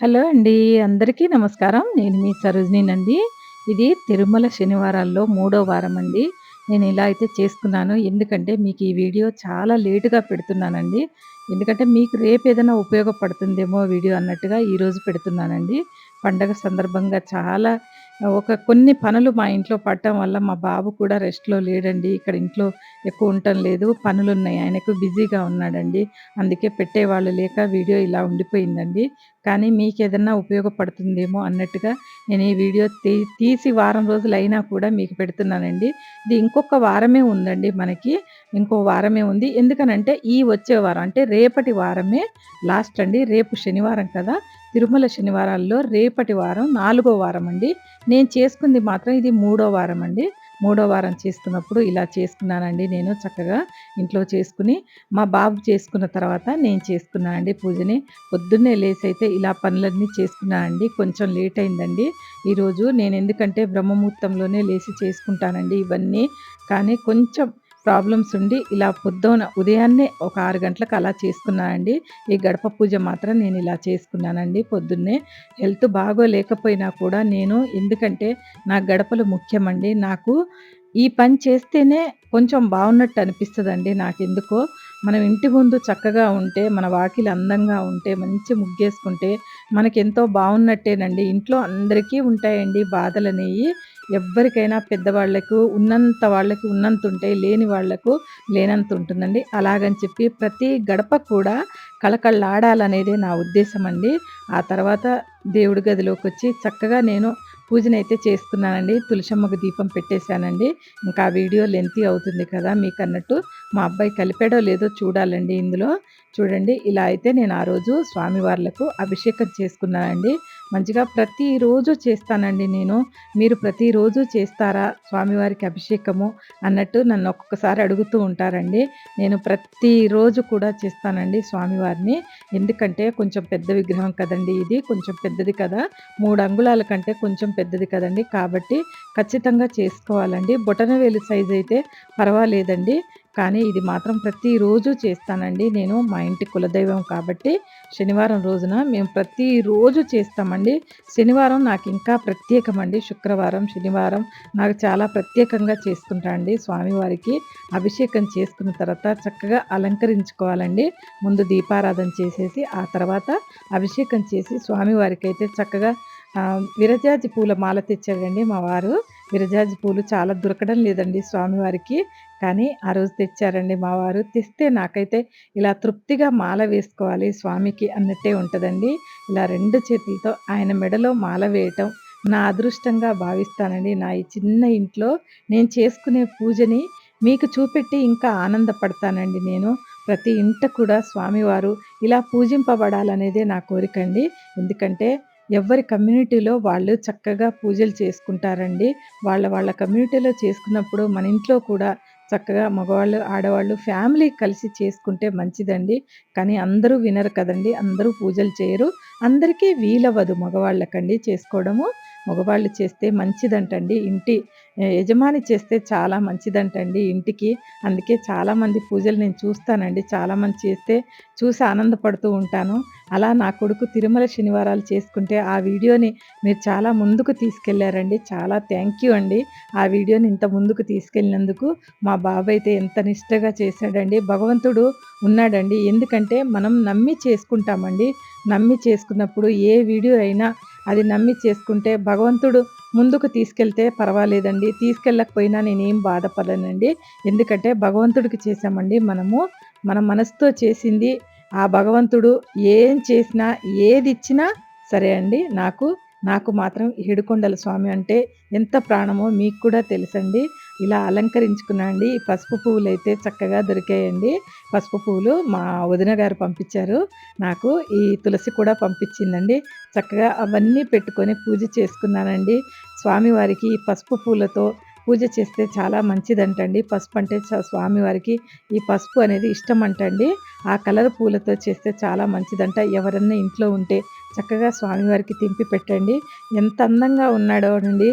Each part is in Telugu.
హలో అండి. అందరికీ నమస్కారం. నేను మీ సరోజినినండి. ఇది తిరుమల శనివారాల్లో మూడో వారం అండి. నేను ఇలా అయితే చేసుకున్నాను. ఎందుకంటే మీకు ఈ వీడియో చాలా లేటుగా పెడుతున్నానండి. ఎందుకంటే మీకు రేపు ఏదైనా ఉపయోగపడుతుందేమో వీడియో అన్నట్టుగా ఈరోజు పెడుతున్నానండి. పండగ సందర్భంగా చాలా ఒక కొన్ని పనులు మా ఇంట్లో పడటం వల్ల మా బాబు కూడా రెస్ట్‌లో లేడండి. ఇక్కడ ఇంట్లో ఎక్కువ ఉండటం లేదు. పనులున్నాయి. ఆయనకు బిజీగా ఉన్నాడండి. అందుకే పెట్టేవాళ్ళు లేక వీడియో ఇలా ఉండిపోయిందండి. కానీ మీకేదన్నా ఉపయోగపడుతుందేమో అన్నట్టుగా నేను ఈ వీడియో తీ తీసి వారం రోజులైనా కూడా మీకు పెడుతున్నానండి. ఇది ఇంకొక వారమే ఉందండి మనకి. ఇంకో వారమే ఉంది. ఎందుకనంటే ఈ వచ్చే వారం అంటే రేపటి వారమే లాస్ట్ అండి. రేపు శనివారం కదా! తిరుమల శనివారాల్లో రేపటి వారం నాలుగో వారం అండి. నేను చేసుకుంది మాత్రం ఇది మూడో వారం అండి. మూడో వారం చేసుకున్నప్పుడు ఇలా చేసుకున్నానండి నేను చక్కగా ఇంట్లో చేసుకుని, మా బాబు చేసుకున్న తర్వాత నేను చేసుకున్నానండి పూజని. పొద్దున్నే లేసైతే ఇలా పనులన్నీ చేసుకున్నానండి. కొంచెం లేట్ అయిందండి ఈరోజు. నేను ఎందుకంటే బ్రహ్మముహూర్తంలోనే లేచి చేసుకుంటానండి ఇవన్నీ. కానీ కొంచెం ప్రాబ్లమ్స్ ఉండి ఇలా పొద్దున ఉదయాన్నే ఒక ఆరు గంటలకు అలా చేసుకున్నానండి. ఈ గడప పూజ మాత్రం నేను ఇలా చేసుకున్నానండి పొద్దున్నే. హెల్త్ బాగోలేకపోయినా కూడా నేను ఎందుకంటే నా గడపలు ముఖ్యమండి. నాకు ఈ పని చేస్తేనే కొంచెం బాగున్నట్టు అనిపిస్తుందండి నాకెందుకో. మనం ఇంటి ముందు చక్కగా ఉంటే, మన వాకిలి అందంగా ఉంటే, మంచి ముగ్గేసుకుంటే మనకెంతో బాగున్నట్టేనండి ఇంట్లో అందరికీ ఉంటాయండి బాధలు అనేవి ఎవ్వరికైనా పెద్దవాళ్ళకు ఉన్నంత వాళ్ళకి ఉంటే లేని వాళ్ళకు లేనంతుంటుందండి. అలాగని చెప్పి ప్రతి గడప కూడా కళకళలాడాలనేదే నా ఉద్దేశం అండి ఆ తర్వాత దేవుడి గదిలోకి వచ్చి చక్కగా నేను పూజనైతే చేసుకున్నానండి. తులసమ్మకు దీపం పెట్టేశానండి. ఇంకా వీడియో లెంతీ అవుతుంది కదా మీకు అన్నట్టు మా అబ్బాయి కలిపాడో లేదో చూడాలండి ఇందులో. చూడండి ఇలా అయితే నేను ఆ రోజు స్వామివార్లకు అభిషేకం చేసుకున్నానండి. మంచిగా ప్రతిరోజు చేస్తానండి నేను. మీరు ప్రతిరోజు చేస్తారా స్వామివారికి అభిషేకము అన్నట్టు నన్ను ఒక్కొక్కసారి అడుగుతూ ఉంటారండి. నేను ప్రతిరోజు కూడా చేస్తానండి స్వామివారిని. ఎందుకంటే కొంచెం పెద్ద విగ్రహం కదండి ఇది. కొంచెం పెద్దది కదా! మూడు అంగుళాల కంటే కొంచెం పెద్దది కదండి కాబట్టి ఖచ్చితంగా చేసుకోవాలండి. బొటనవేలు సైజ్ అయితే పర్వాలేదండి. కానీ ఇది మాత్రం ప్రతిరోజు చేస్తానండి నేను. మా ఇంటి కులదైవం కాబట్టి శనివారం రోజున మేము ప్రతిరోజు చేస్తామండి. శనివారం నాకు ఇంకా ప్రత్యేకమండి. శుక్రవారం, శనివారం నాకు చాలా ప్రత్యేకంగా చేసుకుంటా అండి స్వామివారికి. అభిషేకం చేసుకున్న తర్వాత చక్కగా అలంకరించుకోవాలండి. ముందు దీపారాధన చేసేసి ఆ తర్వాత అభిషేకం చేసి స్వామివారికైతే చక్కగా విరజాజి పూల మాల తెచ్చాడండి మా వారు. విరజాజి పూలు చాలా దొరకడం లేదండి స్వామివారికి. కానీ ఆ రోజు తెచ్చారండి మా వారు. తెస్తే నాకైతే ఇలా తృప్తిగా మాల వేసుకోవాలి స్వామికి అన్నట్టే ఉంటుందండి ఇలా రెండు చేతులతో ఆయన మెడలో మాల వేయటం నా అదృష్టంగా భావిస్తానండి. నా ఈ చిన్న ఇంట్లో నేను చేసుకునే పూజని మీకు చూపెట్టి ఇంకా ఆనందపడతానండి నేను. ప్రతి ఇంట కూడా స్వామివారు ఇలా పూజింపబడాలనేదే నా కోరిక అండి ఎందుకంటే ఎవరి కమ్యూనిటీలో వాళ్ళు చక్కగా పూజలు చేసుకుంటారండి. వాళ్ళ వాళ్ళ కమ్యూనిటీలో చేసుకున్నప్పుడు మన ఇంట్లో కూడా చక్కగా మగవాళ్ళు, ఆడవాళ్ళు ఫ్యామిలీ కలిసి చేసుకుంటే మంచిదండి. కానీ అందరూ వినరు కదండి అందరూ పూజలు చేయరు. అందరికీ వీలవ్వదు మగవాళ్ళకండి చేసుకోవడము. మగవాళ్ళు చేస్తే మంచిదంటండి. ఇంటి యజమాని చేస్తే చాలా మంచిదంటండి ఇంటికి. అందుకే చాలామంది పూజలు నేను చూస్తానండి. చాలామంది చేస్తే చూసి ఆనందపడుతూ ఉంటాను. అలా నా కొడుకు తిరుమల శనివారాలు చేసుకుంటే ఆ వీడియోని మీరు చాలా ముందుకు తీసుకెళ్ళారండి. చాలా థ్యాంక్ యూ అండి. ఆ వీడియోని ఇంత ముందుకు తీసుకెళ్ళినందుకు. మా బాబు అయితే ఎంత నిష్టగా చేశాడండి. భగవంతుడు ఉన్నాడండి. ఎందుకంటే మనం నమ్మి చేసుకుంటామండి. నమ్మి చేసుకున్నప్పుడు ఏ వీడియో అయినా అది నమ్మి చేసుకుంటే భగవంతుడు ముందుకు తీసుకెళ్తే పర్వాలేదండి. తీసుకెళ్ళకపోయినా నేనేం బాధపడనండి. ఎందుకంటే భగవంతుడికి చేశామండి మనము. మన మనసుతో చేసింది ఆ భగవంతుడు ఏం చేసినా, ఏది ఇచ్చినా సరే అండి నాకు. నాకు మాత్రం ఏడుకొండల స్వామి అంటే ఎంత ప్రాణమో మీకు కూడా తెలుసండి. ఇలా అలంకరించుకున్నా అండి. ఈ పసుపు పువ్వులైతే చక్కగా దొరికాయండి. పసుపు పువ్వులు మా వదిన గారు పంపించారు. నాకు ఈ తులసి కూడా పంపించిందండి. చక్కగా అవన్నీ పెట్టుకొని పూజ చేసుకున్నానండి. స్వామివారికి ఈ పసుపు పూలతో పూజ చేస్తే చాలా మంచిదంటండి. పసుపు అంటే స్వామివారికి ఈ పసుపు అనేది ఇష్టం అంటండి. ఆ కలర్ పూలతో చేస్తే చాలా మంచిదంట. ఎవరన్నా ఇంట్లో ఉంటే చక్కగా స్వామివారికి తింపి పెట్టండి. ఎంత అందంగా ఉన్నాడో అండి.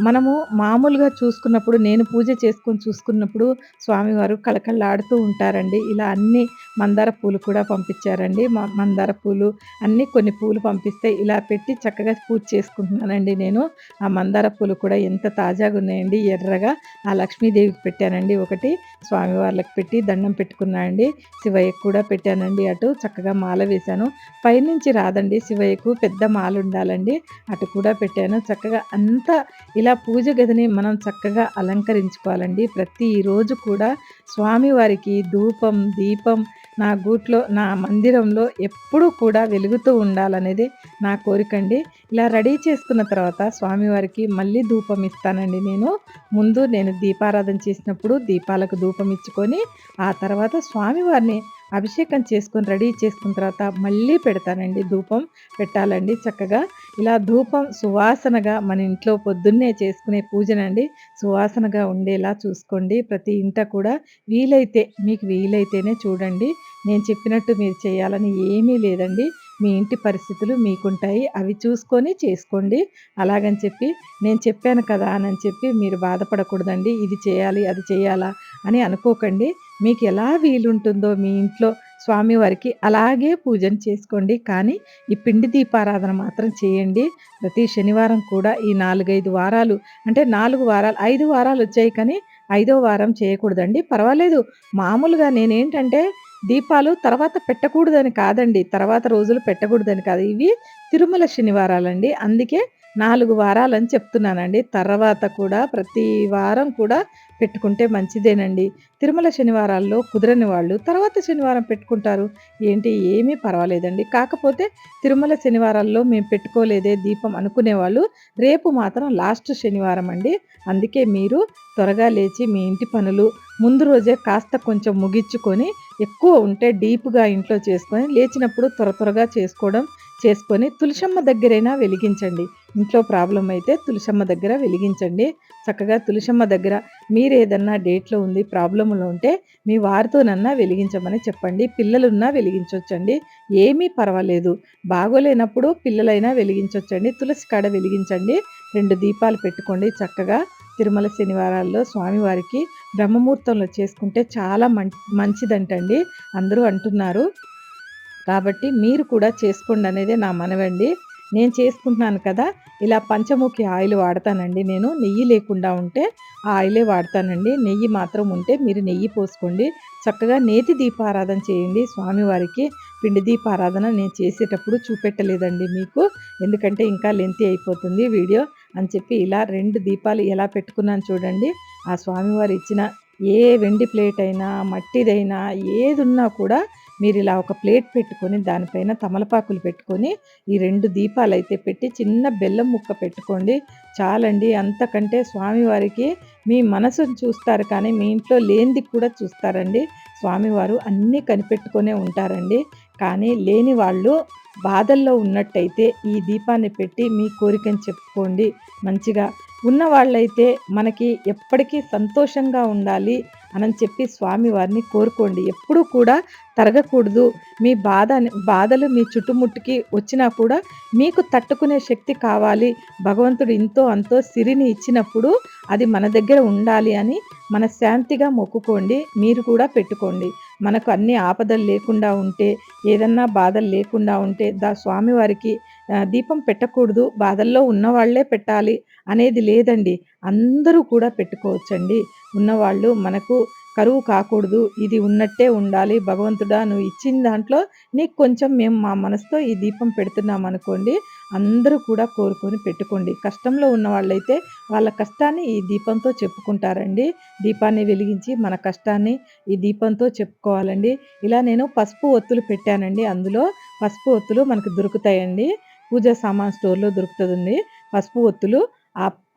మనము మామూలుగా చూసుకున్నప్పుడు నేను పూజ చేసుకొని చూసుకున్నప్పుడు స్వామివారు కళకళలాడుతూ ఉంటారండి. ఇలా అన్ని మందార పూలు కూడా పంపించారండి. మందార పూలు అన్ని కొన్ని పూలు పంపిస్తే ఇలా పెట్టి చక్కగా పూజ చేసుకుంటున్నానండి నేను. ఆ మందార పూలు కూడా ఎంత తాజాగా ఉన్నాయండి. ఎర్రగా ఆ లక్ష్మీదేవికి పెట్టానండి ఒకటి. స్వామివార్లకు పెట్టి దండం పెట్టుకున్నానండి శివయ్యకు కూడా పెట్టానండి అటు. చక్కగా మాల వేశాను. పైనుంచి రాదండి. శివ వైపు పెద్ద మాల ఉండాలండి అటు కూడా పెట్టాను. చక్కగా అంతా ఇలా పూజ గదిని మనం చక్కగా అలంకరించుకోవాలండి. ప్రతిరోజు కూడా స్వామివారికి ధూపం దీపం నా గూట్లో నా మందిరంలో ఎప్పుడూ కూడా వెలుగుతూ ఉండాలనేది నా కోరికండి. ఇలా రెడీ చేసుకున్న తర్వాత స్వామివారికి మళ్ళీ ధూపం ఇస్తానండి నేను. ముందు నేను దీపారాధన చేసినప్పుడు దీపాలకు ధూపం ఇచ్చుకొని ఆ తర్వాత స్వామివారిని అభిషేకం చేసుకొని రెడీ చేసుకున్న తర్వాత మళ్ళీ పెడతానండి ధూపం పెట్టాలండి చక్కగా. ఇలా ధూపం సువాసనగా మన ఇంట్లో పొద్దున్నే చేసుకునే పూజనండి. సువాసనగా ఉండేలా చూసుకోండి. ప్రతి ఇంట కూడా వీలైతే మీకు వీలైతేనే చూడండి. నేను చెప్పినట్టు మీరు చేయాలని ఏమీ లేదండి. మీ ఇంటి పరిస్థితులు మీకుంటాయి. అవి చూసుకొని చేసుకోండి. అలాగని చెప్పి నేను చెప్పాను కదా అని చెప్పి మీరు బాధపడకూడదండి. ఇది చేయాలి అది చేయాలా అని అనుకోకండి. మీకు ఎలా వీలుంటుందో మీ ఇంట్లో స్వామివారికి అలాగే పూజను చేసుకోండి. కానీ ఈ పిండి దీపారాధన మాత్రం చేయండి. ప్రతి శనివారం కూడా ఈ నాలుగైదు వారాలు అంటే నాలుగు వారాలు ఐదు వారాలు వచ్చాయి కానీ ఐదో వారం చేయకూడదండి. పర్వాలేదు. మామూలుగా నేనేంటంటే దీపాలు తర్వాత పెట్టకూడదని కాదండి. తర్వాత రోజులు పెట్టకూడదని కాదు. ఇవి తిరుమల శనివారాలండి. అందుకే నాలుగు వారాలని చెప్తున్నానండి. తర్వాత కూడా ప్రతి వారం కూడా పెట్టుకుంటే మంచిదేనండి. తిరుమల శనివారాల్లో కుదరని వాళ్ళు తర్వాత శనివారం పెట్టుకుంటారు. ఏంటి? ఏమీ పర్వాలేదండి. కాకపోతే తిరుమల శనివారాల్లో మేము పెట్టుకోలేదే దీపం అనుకునేవాళ్ళు రేపు మాత్రం లాస్ట్ శనివారం అండి. అందుకే మీరు త్వరగా లేచి మీ ఇంటి పనులు ముందు రోజే కాస్త కొంచెం ముగించుకొని ఎక్కువ ఉంటే డీప్గా ఇంట్లో చేసుకొని లేచినప్పుడు త్వర త్వరగా చేసుకోవడం చేసుకొని తులసమ్మ దగ్గరైనా వెలిగించండి. ఇంట్లో ప్రాబ్లం అయితే తులసమ్మ దగ్గర వెలిగించండి. చక్కగా తులసమ్మ దగ్గర మీరు ఏదన్నా డేట్లో ఉంది ప్రాబ్లంలో ఉంటే మీ వారితోనన్నా వెలిగించమని చెప్పండి. పిల్లలున్నా వెలిగించవచ్చండి ఏమీ పర్వాలేదు. బాగోలేనప్పుడు పిల్లలైనా వెలిగించవచ్చండి తులసి కాడ వెలిగించండి. రెండు దీపాలు పెట్టుకోండి చక్కగా. తిరుమల శనివారాల్లో స్వామివారికి బ్రహ్మముహూర్తంలో చేసుకుంటే చాలా మంచిదంటండి. అందరూ అంటున్నారు. కాబట్టి మీరు కూడా చేసుకోండి అనేది నా మనవండి. నేను చేసుకుంటున్నాను కదా ఇలా పంచముఖి ఆయిల్ వాడతానండి నేను. నెయ్యి లేకుండా ఉంటే ఆ ఆయిలే వాడతానండి. నెయ్యి మాత్రం ఉంటే మీరు నెయ్యి పోసుకోండి. చక్కగా నేతి దీపారాధన చేయండి స్వామివారికి. పిండి దీపారాధన నేను చేసేటప్పుడు చూపెట్టలేదండి మీకు. ఎందుకంటే ఇంకా లెంతి అయిపోతుంది వీడియో. అని చెప్పి ఇలా రెండు దీపాలు ఎలా పెట్టుకున్నాను చూడండి. ఆ స్వామివారు ఇచ్చిన ఏ వెండి ప్లేట్ అయినా మట్టిదైనా ఏది ఉన్నా కూడా మీరు ఇలా ఒక ప్లేట్ పెట్టుకొని దానిపైన తమలపాకులు పెట్టుకొని ఈ రెండు దీపాలు అయితే పెట్టి చిన్న బెల్లం ముక్క పెట్టుకోండి. చాలండి. అంతకంటే స్వామివారికి మీ మనసును చూస్తారు కానీ మీ ఇంట్లో లేనిది కూడా చూస్తారండి. స్వామివారు అన్నీ కనిపెట్టుకునే ఉంటారండి. కానీ లేని వాళ్ళు బాధల్లో ఉన్నట్టయితే ఈ దీపాన్ని పెట్టి మీ కోరికని చెప్పుకోండి. మంచిగా ఉన్న వాళ్ళైతే మనకి ఎప్పటికీ సంతోషంగా ఉండాలి అని చెప్పి స్వామివారిని కోరుకోండి. ఎప్పుడూ కూడా తరగకూడదు. మీ బాధ బాధలు మీ చుట్టుముట్టుకి వచ్చినా కూడా మీకు తట్టుకునే శక్తి కావాలి. భగవంతుడు ఇంతో అంతో సిరిని ఇచ్చినప్పుడు అది మన దగ్గర ఉండాలి అని మన శాంతిగా మొక్కుకోండి. మీరు కూడా పెట్టుకోండి. మనకు అన్ని ఆపదలు లేకుండా ఉంటే ఏదన్నా బాధలు లేకుండా ఉంటే దా స్వామివారికి దీపం పెట్టకూడదు బాధల్లో ఉన్నవాళ్ళే పెట్టాలి అనేది లేదండి. అందరూ కూడా పెట్టుకోవచ్చండి. ఉన్నవాళ్ళు మనకు కరువు కాకూడదు ఇది ఉన్నట్టే ఉండాలి. భగవంతుడా నువ్వు ఇచ్చిన దాంట్లో నీకు కొంచెం మేము మా మనసుతో ఈ దీపం పెడుతున్నాం అనుకోండి అందరూ కూడా కోరుకొని పెట్టుకోండి. కష్టంలో ఉన్న వాళ్ళైతే వాళ్ళ కష్టాన్ని ఈ దీపంతో చెప్పుకుంటారండి. దీపాన్ని వెలిగించి మన కష్టాన్ని ఈ దీపంతో చెప్పుకోవాలండి. ఇలా నేను పసుపు ఒత్తులు పెట్టానండి. అందులో పసుపు ఒత్తులు మనకు దొరుకుతాయండి. పూజా సామాన్ స్టోర్లో దొరుకుతుంది పసుపు ఒత్తులు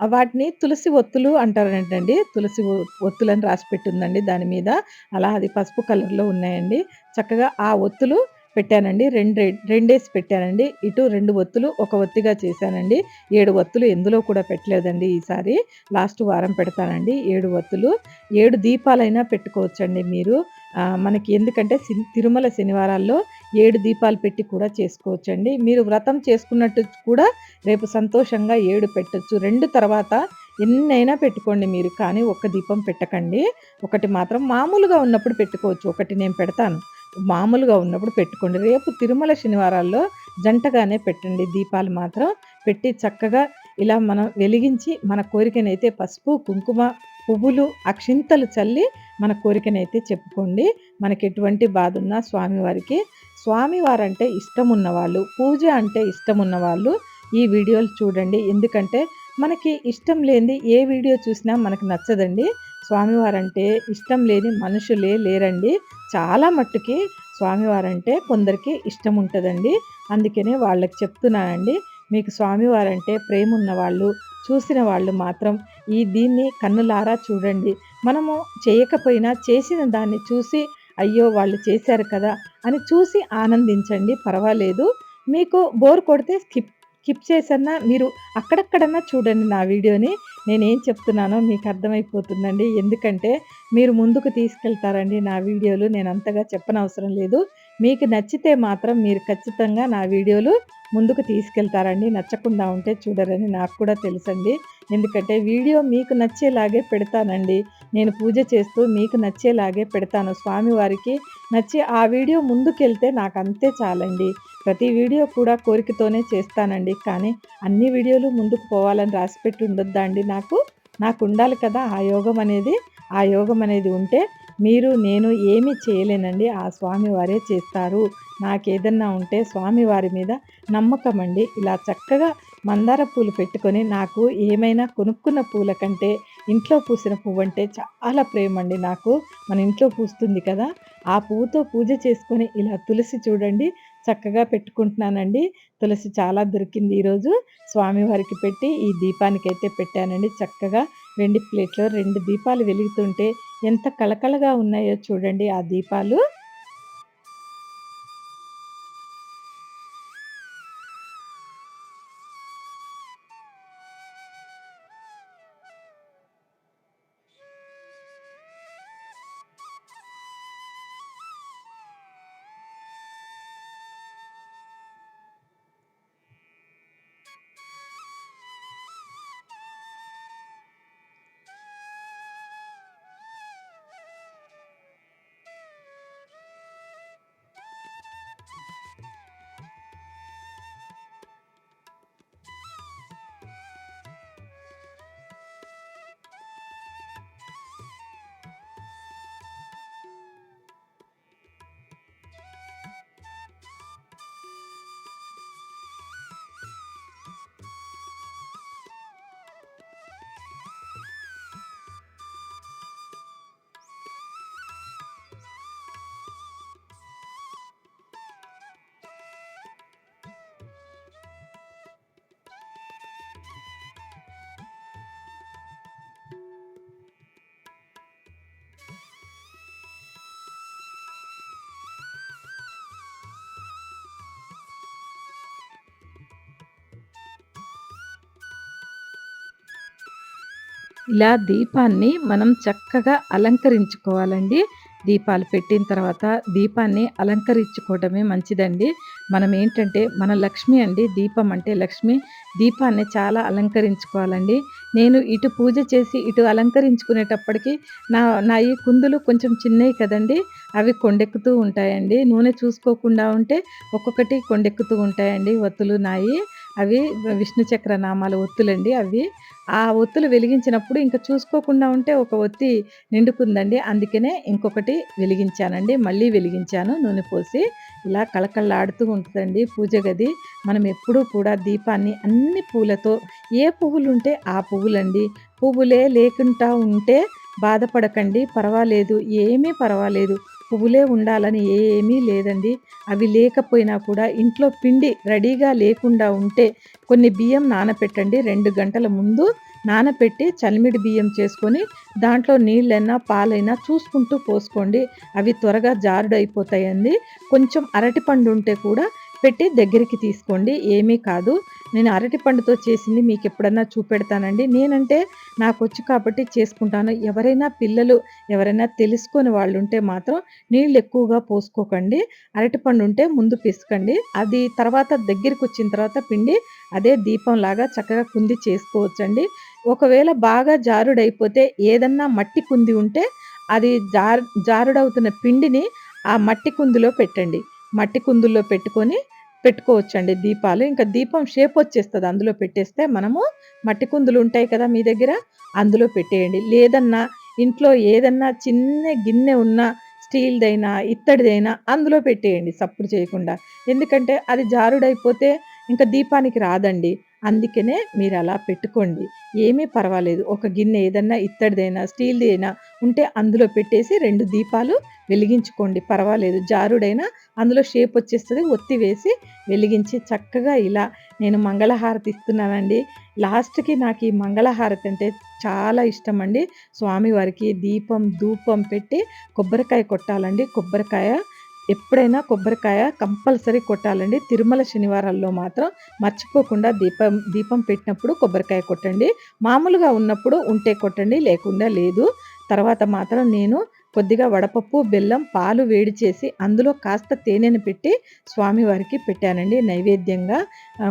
వాటిని తులసి ఒత్తులు అంటారంటండి తులసి ఒత్తులని రాసి పెట్టిందండి దాని మీద. అలా అది పసుపు కలర్లో ఉన్నాయండి. చక్కగా ఆ ఒత్తులు పెట్టానండి. రెండు రెండేసి పెట్టానండి. ఇటు రెండు ఒత్తులు ఒక ఒత్తిగా చేశానండి. ఏడు ఒత్తులు ఎందులో కూడా పెట్టలేదండి ఈసారి. లాస్ట్ వారం పెడతానండి. ఏడు ఒత్తులు. ఏడు దీపాలైనా పెట్టుకోవచ్చండి మీరు. మనకి ఎందుకంటే తిరుమల శనివారాల్లో ఏడు దీపాలు పెట్టి కూడా చేసుకోవచ్చండి. మీరు వ్రతం చేసుకున్నట్టు కూడా రేపు సంతోషంగా ఏడు పెట్టచ్చు. రెండు తర్వాత ఎన్నైనా పెట్టుకోండి మీరు కానీ ఒక్క దీపం పెట్టకండి. ఒకటి మాత్రం మామూలుగా ఉన్నప్పుడు పెట్టుకోవచ్చు ఒకటి నేను పెడతాను. మామూలుగా ఉన్నప్పుడు పెట్టుకోండి. రేపు తిరుమల శనివారాల్లో జంటగానే పెట్టండి దీపాలు మాత్రం. పెట్టి చక్కగా ఇలా మనం వెలిగించి మన కోరికనైతే పసుపు కుంకుమ పువ్వులు అక్షింతలు చల్లి మన కోరికనైతే చెప్పుకోండి. మనకి ఎటువంటి బాధ ఉన్నా స్వామివారికి. స్వామివారంటే ఇష్టం ఉన్నవాళ్ళు పూజ అంటే ఇష్టం ఉన్నవాళ్ళు ఈ వీడియోలు చూడండి. ఎందుకంటే మనకి ఇష్టం లేని ఏ వీడియో చూసినా మనకు నచ్చదండి. స్వామివారంటే ఇష్టం లేని మనుషులే లేరండి. చాలా మట్టుకి స్వామివారంటే కొందరికి ఇష్టం ఉంటుందండి అందుకనే వాళ్ళకి చెప్తున్నానండి. మీకు స్వామివారంటే ప్రేమ ఉన్న వాళ్ళు చూసిన వాళ్ళు మాత్రం ఈ దీన్ని కన్నులారా చూడండి. మనము చేయకపోయినా చేసిన దాన్ని చూసి అయ్యో వాళ్ళు చేశారు కదా అని చూసి ఆనందించండి పర్వాలేదు. మీకు బోర్ కొడితే స్కిప్ స్కిప్ చేసన్నా మీరు అక్కడక్కడన్నా చూడండి నా వీడియోని. నేనేం చెప్తున్నానో మీకు అర్థమైపోతుందండి. ఎందుకంటే మీరు ముందుకు తీసుకెళ్తారండి నా వీడియోలు. నేను అంతగా చెప్పనవసరం లేదు. మీకు నచ్చితే మాత్రం మీరు ఖచ్చితంగా నా వీడియోలు ముందుకు తీసుకెళ్తారండి. నచ్చకుండా ఉంటే చూడరని నాకు కూడా తెలుసండి. ఎందుకంటే వీడియో మీకు నచ్చేలాగే పెడతానండి. నేను పూజ చేస్తూ మీకు నచ్చేలాగే పెడతాను. స్వామివారికి నచ్చి ఆ వీడియో ముందుకెళ్తే నాకు అంతే చాలండి. ప్రతి వీడియో కూడా కోరికతోనే చేస్తానండి. కానీ అన్ని వీడియోలు ముందుకు పోవాలని రాసిపెట్టి ఉండొద్దా అండి నాకు? నాకు ఉండాలి కదా ఆ యోగం అనేది. ఆ యోగం అనేది ఉంటే మీరు నేను ఏమి చేయలేనండి. ఆ స్వామివారే చేస్తారు. నాకేదన్నా ఉంటే స్వామివారి మీద నమ్మకం అండి ఇలా చక్కగా మందార పూలు పెట్టుకొని నాకు ఏమైనా కొనుక్కున్న పూల కంటే ఇంట్లో పూసిన పువ్వు అంటే చాలా ప్రేమ అండి నాకు. మన ఇంట్లో పూస్తుంది కదా. ఆ పువ్వుతో పూజ చేసుకొని ఇలా తులసి చూడండి. చక్కగా పెట్టుకుంటున్నానండి. తులసి చాలా దొరికింది ఈరోజు. స్వామివారికి పెట్టి ఈ దీపానికైతే పెట్టానండి. చక్కగా రెండు ప్లేట్లో రెండు దీపాలు వెలుగుతుంటే ఎంత కళకళగా ఉన్నాయో చూడండి. ఆ దీపాలు ఇలా దీపాన్ని మనం చక్కగా అలంకరించుకోవాలండి. దీపాలు పెట్టిన తర్వాత దీపాన్ని అలంకరించుకోవడమే మంచిదండి. మనం ఏంటంటే మన లక్ష్మి అండి దీపం అంటే లక్ష్మి. దీపాన్ని చాలా అలంకరించుకోవాలండి. నేను ఇటు పూజ చేసి ఇటు అలంకరించుకునేటప్పటికి నా నా ఈ కుందులు కొంచెం చిన్నవి కదండి అవి కొండెక్కుతూ ఉంటాయండి. నూనె చూసుకోకుండా ఉంటే ఒక్కొక్కటి కొండెక్కుతూ ఉంటాయండి ఒత్తులు నాయి. అవి విష్ణు చక్ర నామాల ఒత్తులండి అవి. ఆ ఒత్తులు వెలిగించినప్పుడు ఇంకా చూసుకోకుండా ఉంటే ఒక ఒత్తి నిండుకుందండి. అందుకనే ఇంకొకటి వెలిగించానండి. మళ్ళీ వెలిగించాను నూనె పోసి. ఇలా కళకళలాడుతూ ఉంటుందండి పూజ గది. మనం ఎప్పుడూ కూడా దీపాన్ని అన్ని పూలతో ఏ పువ్వులు ఉంటే ఆ పువ్వులండి. పువ్వులే లేకుండా ఉంటే బాధపడకండి పర్వాలేదు ఏమీ పర్వాలేదు. పువ్వులే ఉండాలని ఏమీ లేదండి. అవి లేకపోయినా కూడా ఇంట్లో పిండి రెడీగా లేకుండా ఉంటే కొన్ని బియ్యం నానపెట్టండి. రెండు గంటల ముందు నానపెట్టి చలిమిడి బియ్యం చేసుకొని దాంట్లో నీళ్ళైనా పాలైనా చూసుకుంటూ పోసుకోండి. అవి త్వరగా జారుడైపోతాయండి. కొంచెం అరటిపండు ఉంటే కూడా పెట్టి దగ్గరికి తీసుకోండి. ఏమీ కాదు. నేను అరటి పండుతో చేసింది మీకు ఎప్పుడన్నా చూపెడతానండి. నేనంటే నాకు వచ్చు కాబట్టి చేసుకుంటాను. ఎవరైనా పిల్లలు ఎవరైనా తెలుసుకొని వాళ్ళు ఉంటే మాత్రం నీళ్ళు ఎక్కువగా పోసుకోకండి. అరటిపండు ఉంటే ముందు పిసకండి. అది తర్వాత దగ్గరికి వచ్చిన తర్వాత పిండి అదే దీపం లాగా చక్కగా కుంది చేసుకోవచ్చండి. ఒకవేళ బాగా జారుడైపోతే ఏదన్నా మట్టి కుంది ఉంటే అది జారు జారుడవుతున్న పిండిని ఆ మట్టి కుందులో పెట్టండి. మట్టి కుందుల్లో పెట్టుకొని పెట్టుకోవచ్చండి దీపాలు. ఇంకా దీపం షేప్ వచ్చేస్తుంది. అందులో పెట్టేస్తే మనము మట్టి కుందులు ఉంటాయి కదా మీ దగ్గర అందులో పెట్టేయండి. లేదన్నా ఇంట్లో ఏదన్నా చిన్న గిన్నె ఉన్న స్టీల్దైనా ఇత్తడిదైనా అందులో పెట్టేయండి. సప్పుడు చేయకుండా. ఎందుకంటే అది జారుడైపోతే ఇంకా దీపానికి రాదండి. అందుకనే మీరు అలా పెట్టుకోండి. ఏమీ పర్వాలేదు. ఒక గిన్నె ఏదన్నా ఇత్తడిదైనా స్టీల్ది అయినా ఉంటే అందులో పెట్టేసి రెండు దీపాలు వెలిగించుకోండి. పర్వాలేదు. జారుడైనా అందులో షేప్ వచ్చేస్తుంది. ఒత్తి వేసి వెలిగించి చక్కగా ఇలా నేను మంగళహారతి ఇస్తున్నానండి. లాస్ట్కి నాకు ఈ మంగళహారతి అంటే చాలా ఇష్టం అండి స్వామివారికి దీపం ధూపం పెట్టి కొబ్బరికాయ కొట్టాలండి. కొబ్బరికాయ ఎప్పుడైనా కొబ్బరికాయ కంపల్సరీ కొట్టాలండి. తిరుమల శనివారాల్లో మాత్రం మర్చిపోకుండా దీపం దీపం పెట్టినప్పుడు కొబ్బరికాయ కొట్టండి. మామూలుగా ఉన్నప్పుడు ఉంటే కొట్టండి లేకుండా లేదు. తర్వాత మాత్రం నేను కొద్దిగా వడపప్పు బెల్లం పాలు వేడి చేసి అందులో కాస్త తేనెను పెట్టి స్వామివారికి పెట్టానండి. నైవేద్యంగా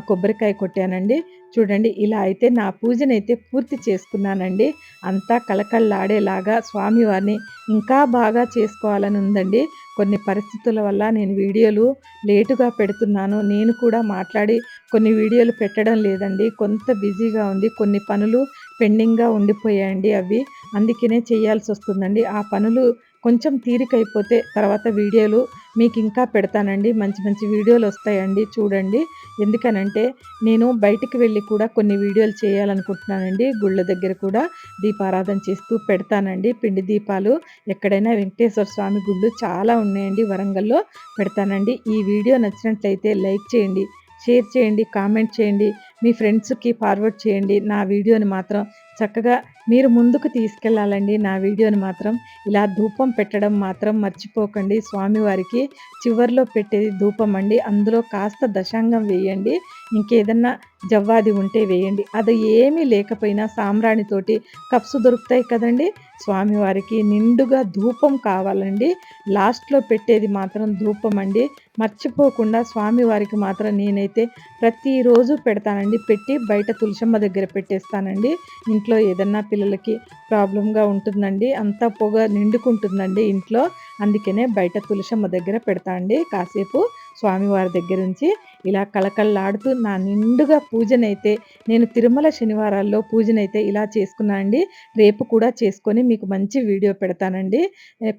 కొబ్బరికాయ కొట్టానండి. చూడండి ఇలా అయితే నా పూజనైతే పూర్తి చేసుకున్నానండి. అంతా కళకళలాడేలాగా స్వామివారిని ఇంకా బాగా చేసుకోవాలని ఉందండి. కొన్ని పరిస్థితుల వల్ల నేను వీడియోలు లేటుగా పెడుతున్నాను. నేను కూడా మాట్లాడి కొన్ని వీడియోలు పెట్టడం లేదండి. కొంత బిజీగా ఉంది. కొన్ని పనులు పెండింగ్గా ఉండిపోయాయండి అవి. అందుకనే చేయాల్సి వస్తుందండి. ఆ పనులు కొంచెం తీరికైపోతే తర్వాత వీడియోలు మీకు ఇంకా పెడతానండి. మంచి మంచి వీడియోలు వస్తాయండి చూడండి. ఎందుకనంటే నేను బయటికి వెళ్ళి కూడా కొన్ని వీడియోలు చేయాలనుకుంటున్నానండి. గుళ్ళ దగ్గర కూడా దీపారాధన చేస్తూ పెడతానండి. పిండి దీపాలు ఎక్కడైనా వెంకటేశ్వర స్వామి గుళ్ళు చాలా ఉన్నాయండి. వరంగల్లో పెడతానండి. ఈ వీడియో నచ్చినట్లయితే లైక్ చేయండి షేర్ చేయండి కామెంట్ చేయండి. మీ ఫ్రెండ్స్కి ఫార్వర్డ్ చేయండి. నా వీడియోని మాత్రం చక్కగా మీరు ముందుకు తీసుకెళ్ళాలండి నా వీడియోని మాత్రం ఇలా ధూపం పెట్టడం మాత్రం మర్చిపోకండి. స్వామివారికి చివరిలో పెట్టేది ధూపం అండి. అందులో కాస్త దశాంగం వేయండి. ఇంకేదన్నా జవ్వాది ఉంటే వేయండి. అది ఏమీ లేకపోయినా సాంబ్రాణితోటి కప్స్ దొరుకుతాయి కదండి. స్వామివారికి నిండుగా ధూపం కావాలండి. లాస్ట్లో పెట్టేది మాత్రం ధూపం అండి. మర్చిపోకుండా స్వామివారికి మాత్రం నేనైతే ప్రతిరోజు పెడతానండి. పెట్టి బయట తులసమ్మ దగ్గర పెట్టేస్తానండి. ఇంట్లో ఏదన్నా పిల్లలకి ప్రాబ్లంగా ఉంటుందండి. అంతా పొగ నిండుకుంటుందండి ఇంట్లో. అందుకనే బయట తులసమ్మ దగ్గర పెడతా అండి. కాసేపు స్వామివారి దగ్గర నుంచి ఇలా కళకళలాడుతూ నా నిండుగా పూజనైతే నేను తిరుమల శనివారాల్లో పూజనైతే ఇలా చేసుకున్నా అండి. రేపు కూడా చేసుకొని మీకు మంచి వీడియో పెడతానండి.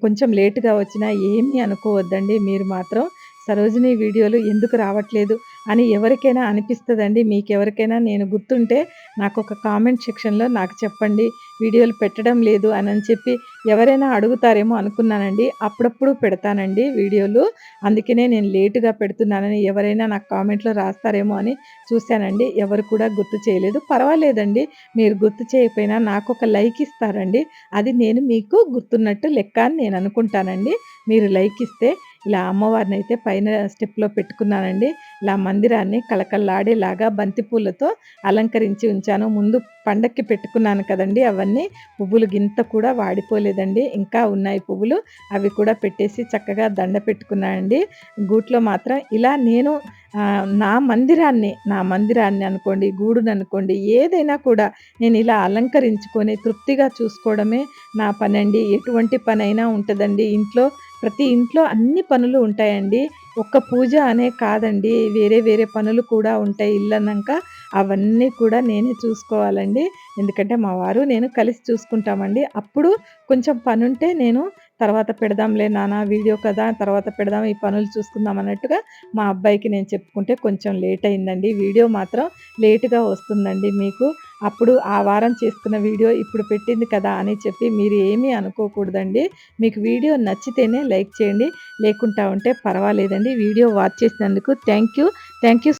కొంచెం లేటుగా వచ్చినా ఏమీ అనుకోవద్దండి. మీరు మాత్రం సరోజిని వీడియోలు ఎందుకు రావట్లేదు అని ఎవరికైనా అనిపిస్తుందండి. మీకు ఎవరికైనా నేను గుర్తుంటే నాకు ఒక కామెంట్ సెక్షన్లో నాకు చెప్పండి వీడియోలు పెట్టడం లేదు అని అని చెప్పి ఎవరైనా అడుగుతారేమో అనుకున్నానండి. అప్పుడప్పుడు పెడతానండి వీడియోలు. అందుకనే నేను లేటుగా పెడుతున్నానని ఎవరైనా నాకు కామెంట్లో రాస్తారేమో అని చూశానండి. ఎవరు కూడా గుర్తు చేయలేదు. పర్వాలేదండి. మీరు గుర్తు చేయకపోయినా నాకు ఒక లైక్ ఇస్తారండి. అది నేను మీకు గుర్తున్నట్టు లెక్క అని నేను అనుకుంటానండి. మీరు లైక్ ఇస్తే ఇలా అమ్మవారిని అయితే పైన స్టెప్లో పెట్టుకున్నానండి. ఇలా మందిరాన్ని కళకళలాడేలాగా బంతిపూలతో అలంకరించి ఉంచాను. ముందు పండక్కి పెట్టుకున్నాను కదండి అవన్నీ పువ్వులు గింత కూడా వాడిపోలేదండి. ఇంకా ఉన్నాయి పువ్వులు అవి కూడా పెట్టేసి చక్కగా దండ పెట్టుకున్నానండి. గూట్లో మాత్రం ఇలా నేను నా మందిరాన్ని నా మందిరాన్ని అనుకోండి గూడుని అనుకోండి ఏదైనా కూడా నేను ఇలా అలంకరించుకొని తృప్తిగా చూసుకోవడమే నా పని అండి ఎటువంటి పనైనా ఉంటుందండి ఇంట్లో ప్రతి ఇంట్లో అన్ని పనులు ఉంటాయండి. ఒక్క పూజ అనే కాదండి. వేరే వేరే పనులు కూడా ఉంటాయి ఇల్లు అన్నాక అవన్నీ కూడా నేనే చూసుకోవాలండి. ఎందుకంటే మా వారు నేను కలిసి చూసుకుంటామండి. అప్పుడు కొంచెం పనుంటే నేను తర్వాత పెడదాంలే నాన్న వీడియో కదా తర్వాత పెడదాం ఈ పనులు చూసుకుందాం అన్నట్టుగా మా అబ్బాయికి నేను చెప్పుకుంటే కొంచెం లేట్ అయిందండి. వీడియో మాత్రం లేటుగా వస్తుందండి మీకు. అప్పుడు ఆ వారం చేసుకున్న వీడియో ఇప్పుడు పెట్టింది కదా అని చెప్పి మీరు ఏమీ అనుకోకూడదండి. మీకు వీడియో నచ్చితేనే లైక్ చేయండి. లేకుంటా ఉంటే పర్వాలేదండి. వీడియో వాచ్ చేసినందుకు థ్యాంక్ యూ. Thank you